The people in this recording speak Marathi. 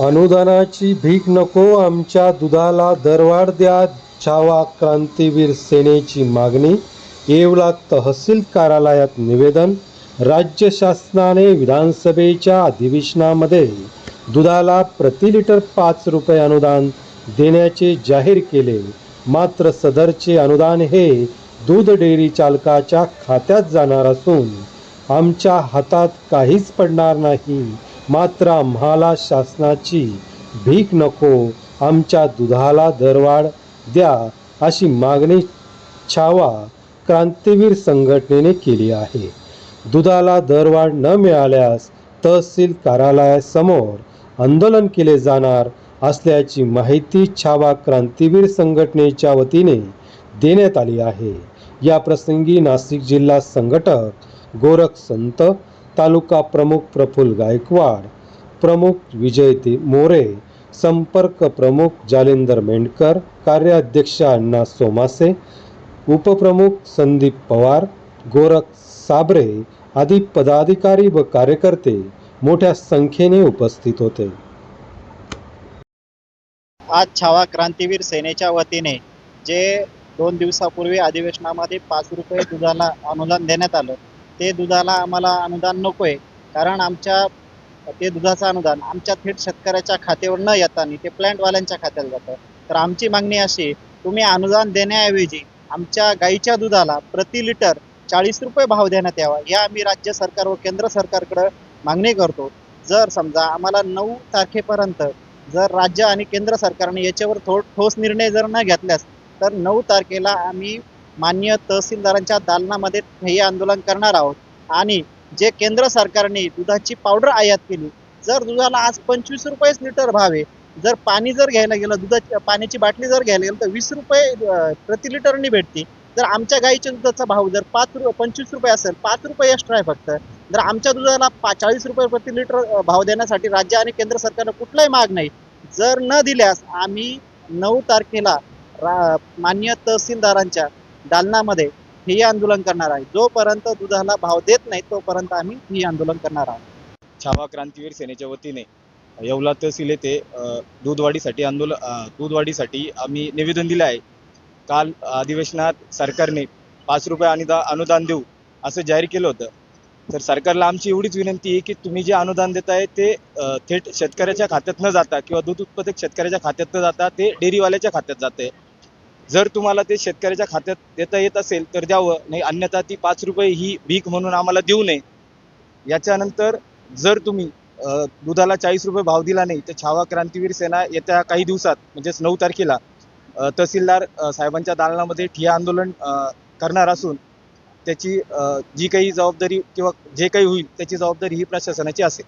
अनुदानाची भीक नको आमच्या दुधाला दरवाढ द्या छावा क्रांतीवीर सेनेची मागणी. येवला तहसील कार्यालयात निवेदन राज्य शासनाने विधानसभेच्या अधिवेशनामध्ये दुधाला प्रति लिटर पाच रुपये अनुदान देण्याचे जाहीर केले. मात्र सदरचे अनुदान हे दूध डेअरी चालकाच्या खात्यात जाणार असून आमच्या हातात काहीच पडणार नाही. मात्र आम्हाला शासनाची भीक नको आमच्या दुधाला दरवाढ द्या अशी मागणी छावा क्रांतीवीर संघटनेने केली आहे. दुधाला दरवाढ न मिळाल्यास तहसील कार्यालयासमोर आंदोलन केले जाणार असल्याची माहिती छावा क्रांतीवीर संघटनेच्या वतीने देण्यात आली आहे. या प्रसंगी नाशिक जिल्हा संघटक गोरख संत तालुका प्रमुख प्रफुल गायकवाड प्रमुख विजय ते मोरे संपर्क प्रमुख जालिंदर मेंढकर कार्याध्यक्ष अण्णा सोमासे उपप्रमुख संदीप पवार गोरख साबरे आदी पदाधिकारी व कार्यकर्ते मोठ्या संख्येने उपस्थित होते. आज छावा क्रांतीवीर सेनेच्या वतीने जे दोन दिवसापूर्वी अधिवेशनामध्ये पाच रुपये दुधाला अनुदान देण्यात आलं ते दुधाला आम्हाला अनुदान नको आहे कारण आमच्या ते दुधाचं अनुदान आमच्या थेट शेतकऱ्याच्या खात्यावर न येता ते प्लॅन्टवाल्यांच्या खात्यात जातं. तर आमची मागणी अशी तुम्ही अनुदान देण्याऐवजी आमच्या गाईच्या दुधाला प्रति लिटर चाळीस रुपये भाव देण्यात यावा. या आम्ही राज्य सरकार व केंद्र सरकारकडं मागणी करतो. जर समजा आम्हाला नऊ तारखेपर्यंत जर राज्य आणि केंद्र सरकारने याच्यावर थो ठोस निर्णय जर न घेतल्यास तर नऊ तारखेला आम्ही मान्य तहसीलदारांच्या दालनामध्ये ठिय्या आंदोलन करणार आहोत. आणि जे केंद्र सरकारने दुधाची पावडर आयात केली जर दुधाला आज पंचवीस रुपयेच लिटर भाव आहे जर पाणी जर घ्यायला गेलं दुधाची पाण्याची बाटली जर घ्यायला गेलं तर वीस रुपये प्रति लिटरनी भेटते. जर आमच्या गाईच्या दुधाचा भाव जर पाच रुपये पंचवीस रुपये असेल पाच रुपये एक्स्ट्रा आहे फक्त. जर आमच्या दुधाला पा चाळीस रुपये प्रति लिटर भाव देण्यासाठी राज्य आणि केंद्र सरकारला कुठलाही माग नाही जर न दिल्यास आम्ही नऊ तारखेला रा मान्य तहसीलदारांच्या दालनामध्ये हे आंदोलन करणार आहे. जोपर्यंत दुधाला भाव देत नाही तोपर्यंत आम्ही हे आंदोलन करणार आहोत. छावा क्रांतीवीर सेनेच्या वतीने येवला तहसील येथे दूधवाढीसाठी आंदोलन दूधवाढीसाठी आम्ही निवेदन दिले आहे. काल अधिवेशनात सरकारने पाच रुपये अनुदा अनुदान देऊ असं जाहीर केलं होतं. तर सरकारला आमची एवढीच विनंती आहे की तुम्ही जे अनुदान देताय ते थेट शेतकऱ्याच्या खात्यात न जाता किंवा दूध उत्पादक शेतकऱ्याच्या खात्यात न जाता ते डेअरीवाल्याच्या खात्यात जाते जर तुम्हाला ते शेतकऱ्याच्या खात्यात देता येत असेल तर द्यावं. नाही अन्यथा ती पाच रुपये ही भीक म्हणून आम्हाला देऊ नये. याच्यानंतर जर तुम्ही दुधाला चाळीस रुपये भाव दिला नाही तर छावा क्रांतीवीर सेना येत्या काही दिवसात म्हणजेच नऊ तारखेला तहसीलदार साहेबांच्या दालनामध्ये ठिया आंदोलन करणार असून त्याची जी काही जबाबदारी किंवा जे काही होईल त्याची जबाबदारी ही प्रशासनाची असेल.